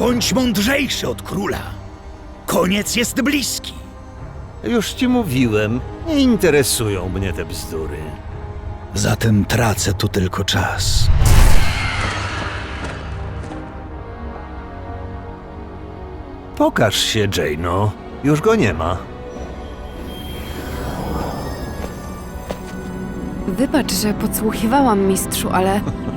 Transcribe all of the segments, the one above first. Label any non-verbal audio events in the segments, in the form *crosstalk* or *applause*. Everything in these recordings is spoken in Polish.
Bądź mądrzejszy od króla. Koniec jest bliski. Już ci mówiłem, nie interesują mnie te bzdury. Zatem tracę tu tylko czas. Pokaż się, Jano. Już go nie ma. Wybacz, że podsłuchiwałam, mistrzu, ale *laughs*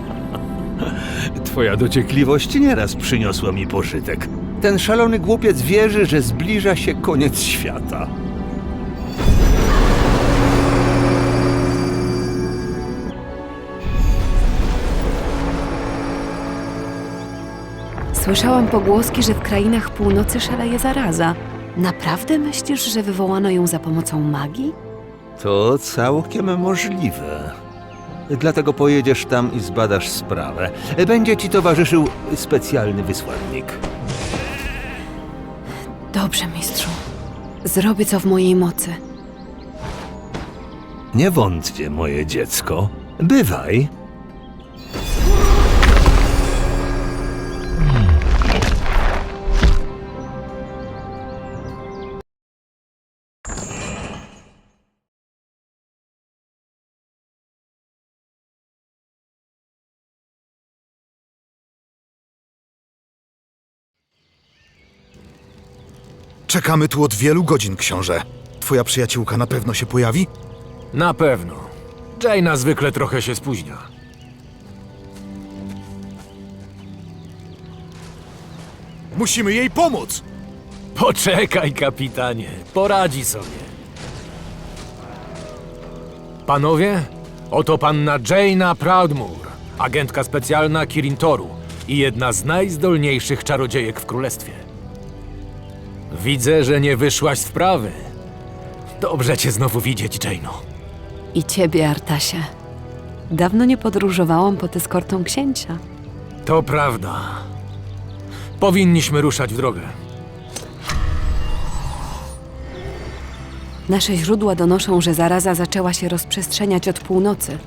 Twoja dociekliwość nieraz przyniosła mi pożytek. Ten szalony głupiec wierzy, że zbliża się koniec świata. słyszałam pogłoski, że w krainach północy szaleje zaraza. Naprawdę myślisz, że wywołano ją za pomocą magii? To całkiem możliwe. Dlatego pojedziesz tam i zbadasz sprawę. Będzie ci towarzyszył specjalny wysłannik. Dobrze, mistrzu. Zrobię co w mojej mocy. Nie wątpię, moje dziecko. Bywaj. Czekamy tu od wielu godzin, książę. Twoja przyjaciółka na pewno się pojawi? Na pewno. Jaina zwykle trochę się spóźnia. Musimy jej pomóc! Poczekaj, kapitanie. Poradzi sobie. Panowie, oto panna Jaina Proudmoore, agentka specjalna Kirintoru i jedna z najzdolniejszych czarodziejek w królestwie. Widzę, że nie wyszłaś z prawy. Dobrze cię znowu widzieć, Jaino. I ciebie, Artasie. Dawno nie podróżowałam pod eskortą księcia. To prawda. Powinniśmy ruszać w drogę. Nasze źródła donoszą, że zaraza zaczęła się rozprzestrzeniać od północy.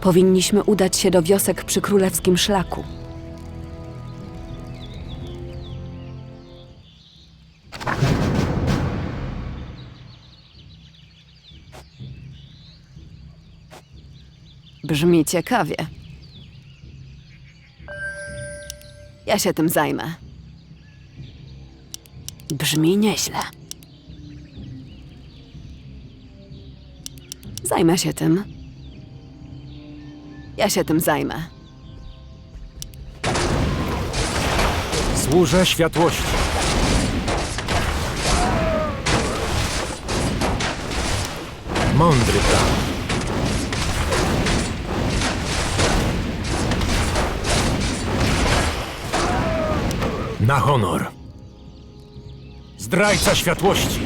Powinniśmy udać się do wiosek przy królewskim szlaku. Brzmi ciekawie. Ja się tym zajmę. Brzmi nieźle. Zajmę się tym. Ja się tym zajmę. Służę światłości. Mądry plan. Na honor. Zdrajca światłości.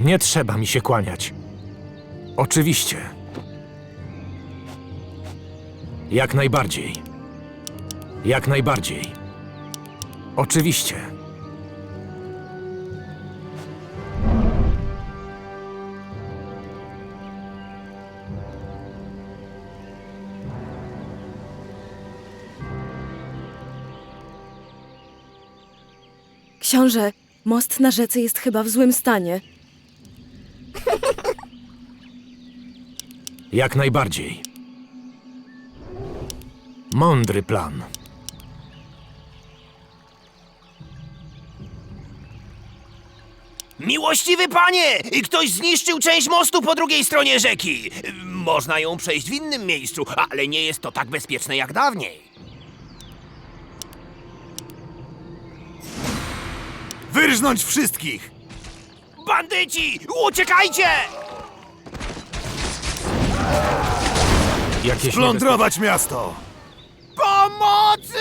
Nie trzeba mi się kłaniać. Oczywiście. Jak najbardziej. Jak najbardziej. Oczywiście. Książę, most na rzece jest chyba w złym stanie. Jak najbardziej. Mądry plan. Miłościwy panie! Ktoś zniszczył część mostu po drugiej stronie rzeki. Można ją przejść w innym miejscu, ale nie jest to tak bezpieczne jak dawniej. Wyrżnąć wszystkich! Bandyci! Uciekajcie! Jakieś Plądrować miasto! Pomocy!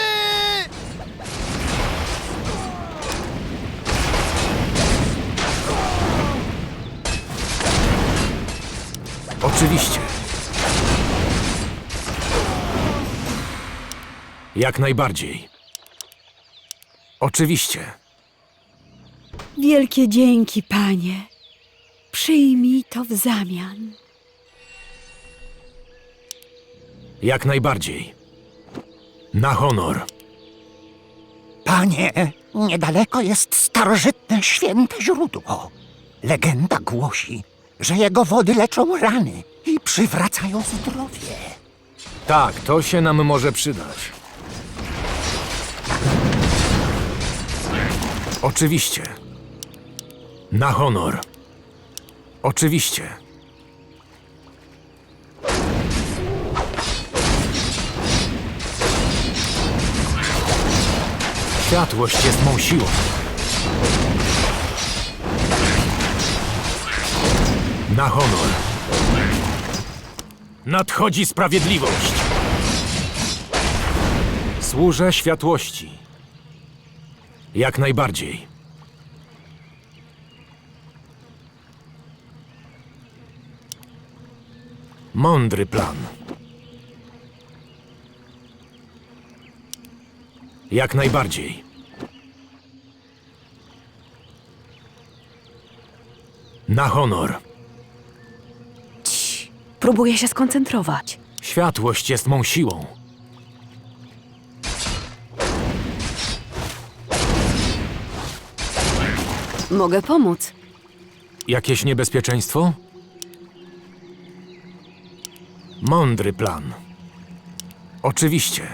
Oczywiście. Jak najbardziej. Oczywiście. Wielkie dzięki, panie. Przyjmij to w zamian. Jak najbardziej. Na honor. Panie, niedaleko jest starożytne święte źródło. Legenda głosi, że jego wody leczą rany i przywracają zdrowie. Tak, to się nam może przydać. Oczywiście. Na honor. Oczywiście. Światłość jest mą siłą. Na honor. Nadchodzi sprawiedliwość. Służę światłości. Jak najbardziej. Mądry plan. Jak najbardziej. Na honor. Próbuję się skoncentrować. Światłość jest mą siłą. Mogę pomóc. Jakieś niebezpieczeństwo? Mądry plan. Oczywiście.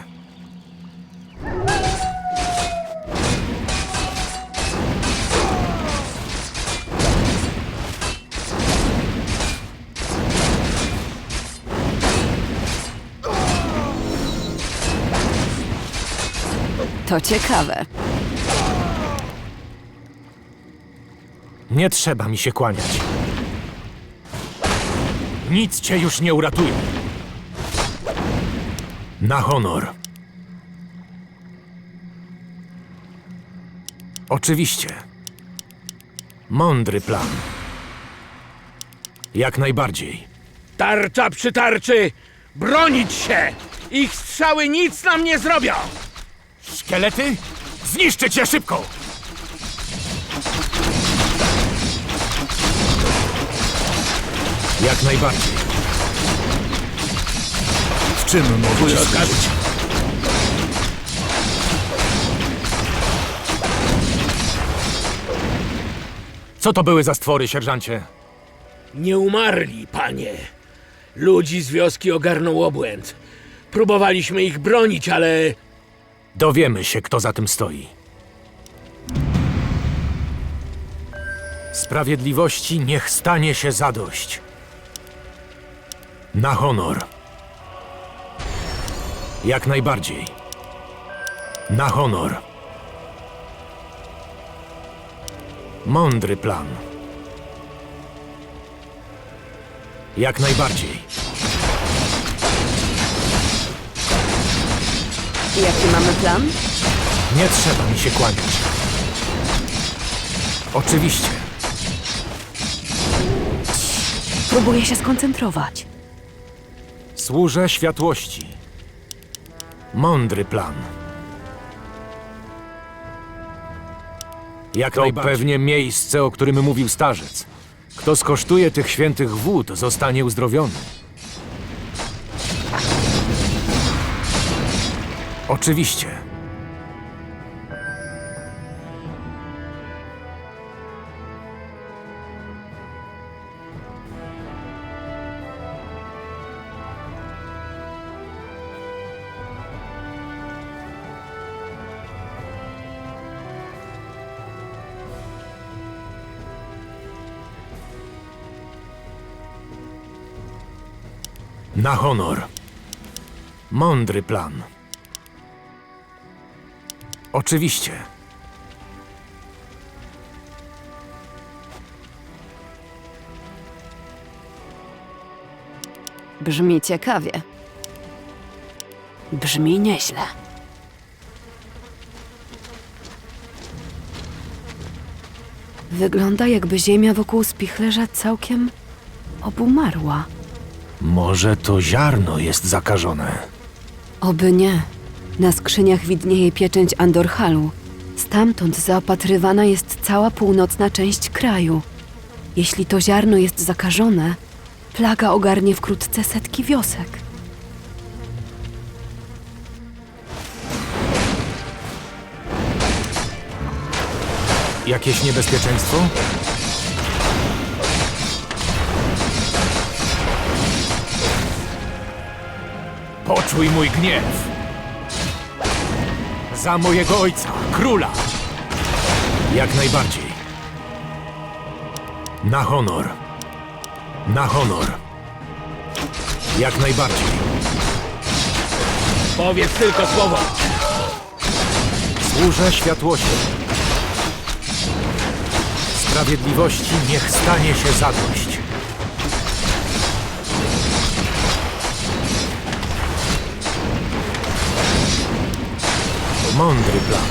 To ciekawe. Nie trzeba mi się kłaniać. Nic cię już nie uratuje. Na honor. Oczywiście. Mądry plan. Jak najbardziej. Tarcza przy tarczy! Bronić się! Ich strzały nic nam nie zrobią! Szkielety? Zniszczę cię szybko! Jak najbardziej. W czym mogę służyć? Co to były za stwory, sierżancie? Nie umarli, panie. Ludzi z wioski ogarnął obłęd. Próbowaliśmy ich bronić, ale Dowiemy się, kto za tym stoi. Sprawiedliwości niech stanie się zadość. Na honor. Jak najbardziej. Na honor. Mądry plan. Jak najbardziej. Jaki mamy plan? Nie trzeba mi się kłaniać. Oczywiście. Próbuję się skoncentrować. Służę światłości. Mądry plan. Jak to pewnie miejsce, o którym mówił starzec. Kto skosztuje tych świętych wód, zostanie uzdrowiony. Oczywiście. Na honor. Mądry plan. Oczywiście. Brzmi ciekawie. Brzmi nieźle. Wygląda jakby ziemia wokół spichlerza całkiem obumarła. Może to ziarno jest zakażone. Oby nie. Na skrzyniach widnieje pieczęć Andorhalu. Stamtąd zaopatrywana jest cała północna część kraju. Jeśli to ziarno jest zakażone, plaga ogarnie wkrótce setki wiosek. Jakieś niebezpieczeństwo? Poczuj mój gniew! Za mojego ojca, króla! Jak najbardziej. Na honor. Na honor. Jak najbardziej. Powiedz tylko słowo. Służę światłości. Sprawiedliwości niech stanie się zadość. Mądry plan.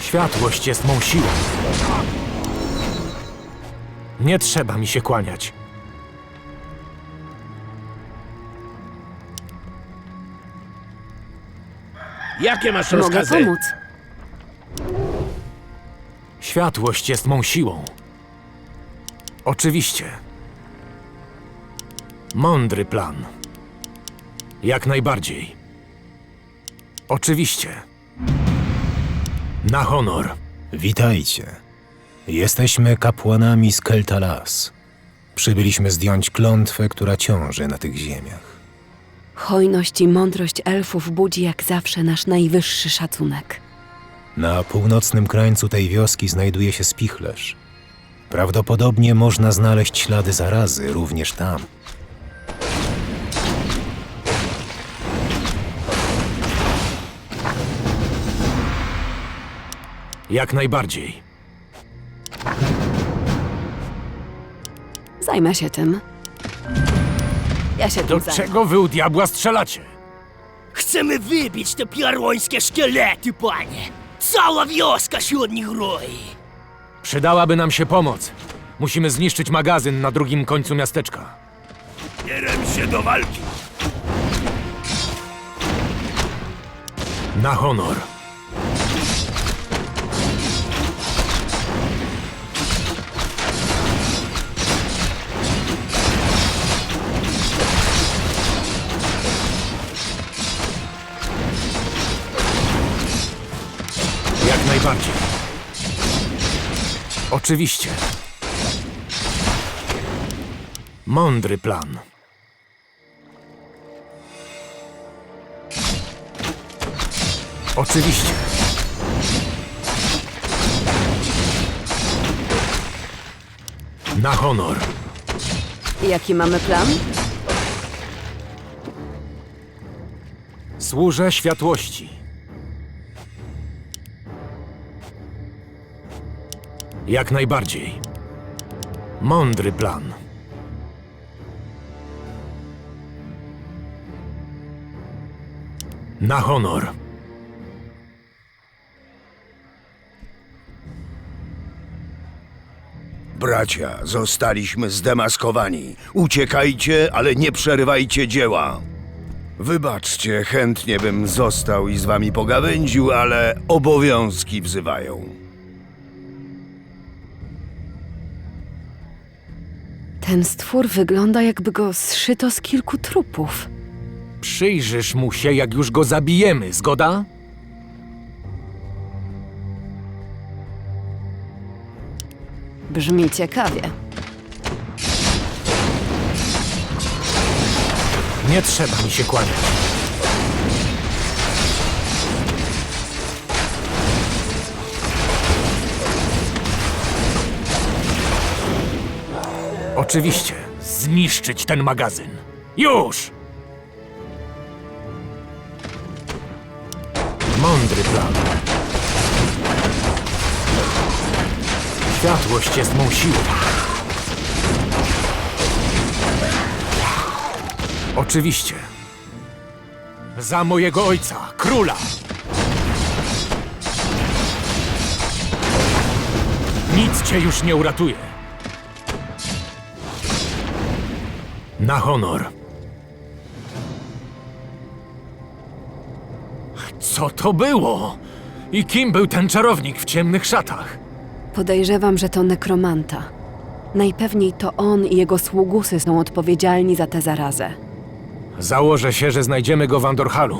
Światłość jest mą siłą. Nie trzeba mi się kłaniać. Jakie masz Mogę rozkazy? pomóc. Światłość jest mą siłą. Oczywiście. Mądry plan. Jak najbardziej. Oczywiście. Na honor. Witajcie. Jesteśmy kapłanami z Keltalas. Przybyliśmy zdjąć klątwę, która ciąży na tych ziemiach. Hojność i mądrość elfów budzi jak zawsze nasz najwyższy szacunek. Na północnym krańcu tej wioski znajduje się spichlerz. Prawdopodobnie można znaleźć ślady zarazy również tam. Jak najbardziej. Zajmę się tym. Ja się Do tym zajmę. czego wy u diabła strzelacie? Chcemy wybić te piarońskie szkielety, panie! Cała wioska się od nich roi! Przydałaby nam się pomoc. Musimy zniszczyć magazyn na drugim końcu miasteczka. Bierem się do walki! Na honor. Najbardziej. Oczywiście. Mądry plan. Oczywiście. Na honor. Jaki mamy plan? Służę światłości. Jak najbardziej. Mądry plan. Na honor. Bracia, zostaliśmy zdemaskowani. Uciekajcie, ale nie przerywajcie dzieła. Wybaczcie, chętnie bym został i z wami pogawędził, ale obowiązki wzywają. Ten stwór wygląda jakby go zszyto z kilku trupów. Przyjrzysz mu się, jak już go zabijemy, zgoda? Brzmi ciekawie. Nie trzeba mi się kłaniać. Oczywiście, zniszczyć ten magazyn. Już! Mądry plan. Światłość jest mą siłą. Oczywiście. Za mojego ojca, króla. Nic cię już nie uratuje. Na honor. Co to było? I kim był ten czarownik w ciemnych szatach? Podejrzewam, że to nekromanta. Najpewniej to on i jego sługusy są odpowiedzialni za tę zarazę. Założę się, że znajdziemy go w Andorhalu.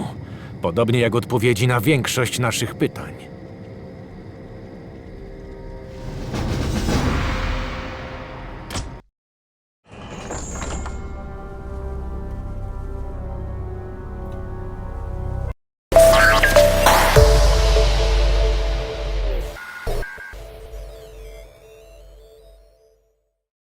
Podobnie jak odpowiedzi na większość naszych pytań.